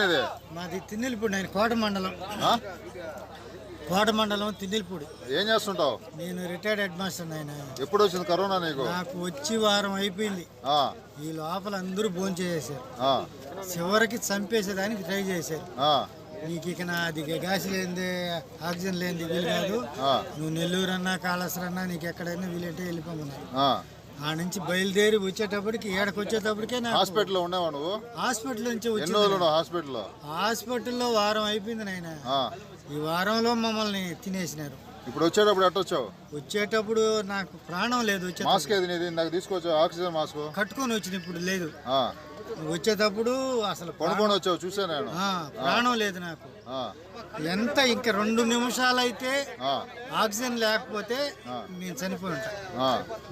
నీది మాది తిన్నెలపూడి నేను కోట మండలం? కోట మండలం తిన్నెలపూడి. ఏం చేస్తుంటావు? నేను రిటైర్డ్ హెడ్ మాస్టర్ ఆయన ఎప్పుడు వచ్చింది కరోనా నీకు? నాకు వచ్చి వారం అయిపోయింది. ఈ లోపల అందరూ భోజనం చేసేసారు చివరికి చంపేసేదానికి ట్రై చేశారు. నీకు ఇక నాది గ్యాస్ లేనిది ఆక్సిజన్ లేనిది వీలు కాదు. నువ్వు నెల్లూరు అన్నా కాళేశ్వరం అన్నా నీకు ఎక్కడైనా వీలంటే వెళ్ళిపోమన్నారు. ఆ. నుంచి బయలుదేరి వచ్చేటప్పటికి ఏడకి వచ్చేటప్పటికే నాకు హాస్పిటల్లో ఉన్నావా నువ్వు? హాస్పిటల్ నుంచి ఎన్ని వచ్చి రోజులు ఉన్నావు హాస్పిటల్లో? హాస్పిటల్లో వారం అయిపోయింది నాయన. ఆ, ఈ వారంలో మమ్మల్ని తినేసినారు. ఇప్పుడు వచ్చేటప్పుడు ఎట్టొచ్చావు వచ్చేటప్పుడు నాకు ప్రాణం లేదు వచ్చే మాస్క్ ఏది నీది? నాకు తీసుకొచ్చావు ఆక్సిజన్ మాస్క్. కట్టుకొని వచ్చిన ఇప్పుడు లేదు. ఆ, వచ్చేటప్పుడు అసలు కొనుక్కొని వచ్చావు చూసా నేను. ప్రాణం లేదు నాకు. ఎంత ఇంకా రెండు నిమిషాలు అయితే ఆక్సిజన్ లేకపోతే నేను చనిపోయి ఉంటా.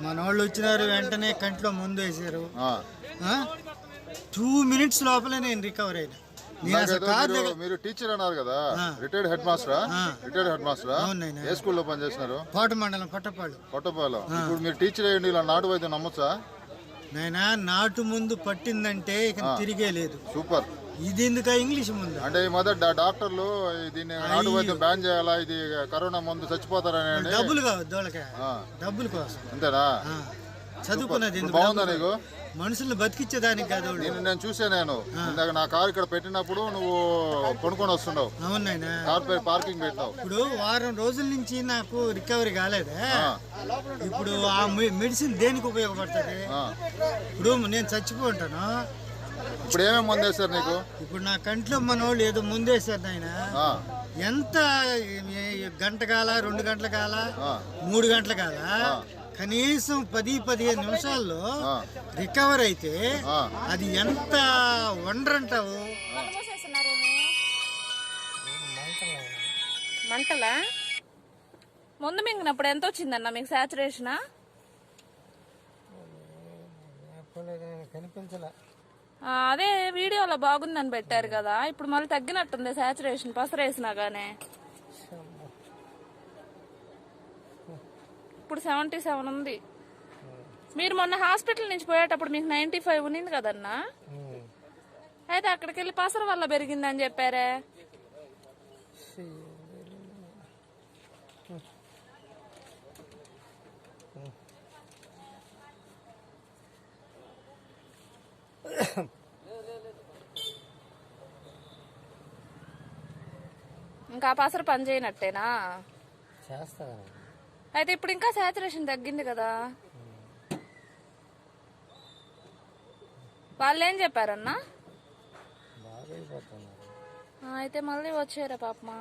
మన వాళ్ళు వచ్చినారు వెంటనే కంట్లో ముందు వేసారు. టూ మినిట్స్ లోపలే నేను రికవర్ అయినా. మీరు టీచర్ అన్నారు కదా. రిటైర్డ్ హెడ్ మాస్టరా. రిటైర్డ్ హెడ్ మాస్టరా. ఏ స్కూల్లో పనిచేస్తున్నారు కోట మండలం కొట్టపాలెం ఇప్పుడు మీరు టీచర్ అయ్యండి ఇలా నాటు వైద్యం నమ్మొచ్చా? నాయనా నాటు ముందు పట్టిందంటే ఇక తిరిగే లేదు. సూపర్. ఇది ఎందుక ఇంగ్లీష్ ముందు? అంటే ఈ డా- డాక్టర్లు దీన్ని నాటు వైద్యం బ్యాన్ చేయాలా? ఇది కరోనా ముందు చచ్చిపోతారని అని. డబ్బులు కావు దోళకే ఆ, డబ్బుల కోసం. అంతేనా? చదువుకున్నది? బాగుందా నీకు? మనుషుల్ని బతికించేదానికి కాదు. నేను నేను చూసా నేను. ఇందాక నా కారు ఇక్కడ పెట్టినప్పుడు నువ్వు కొనుక్కొని వస్తున్నావు. అవును నాయనా. కార్ పార్కింగ్ పెట్టినావు. ఇప్పుడు వారం రోజుల నుంచి నాకు రికవరీ కాలేదే. ఇప్పుడు ఆ మె- మెడిసిన్ దేనికి ఉపయోగపడుతుంది. ఇప్పుడు నేను చచ్చిపోంటాను ఇప్పుడు ఏమేమి మంది వేస్తారు నీకు? ఇప్పుడు నా కంట్లో మన వాళ్ళు ఏదో ముందేశారు నాయన. ఆ, ఎంత ఏ- గంట కాల రెండు గంటల కాల. మూడు గంటల కాల కనీసం పది పదిహేను నిమిషాల్లో. రికవర్ అయితే. అది ఎంత వండర్ అంటావు మంటలా? ముందు మింగినప్పుడు ఎంత వచ్చిందన్న మీకు సాచురేషన్ అదే వీడియోలో బాగుందని పెట్టారు కదా ఇప్పుడు మళ్ళీ తగ్గినట్టుంది సాచురేషన్ పసరేసినా గానే. ఇప్పుడు సెవెంటీ సెవెన్ ఉంది. మీరు మొన్న హాస్పిటల్ నుంచి పోయేటప్పుడు మీకు నైన్టీ ఫైవ్ ఉన్నింది కదన్నా? అయితే అక్కడికి వెళ్ళి పసర వల్ల పెరిగిందని చెప్పారే. ఇంకా పసర పని చేయనట్టేనా? చేస్తా అయితే ఇప్పుడు ఇంకా సాచురేషన్ తగ్గింది కదా. వాళ్ళు ఏం చెప్పారన్నా అయితే మళ్ళీ వచ్చారా పాపమా?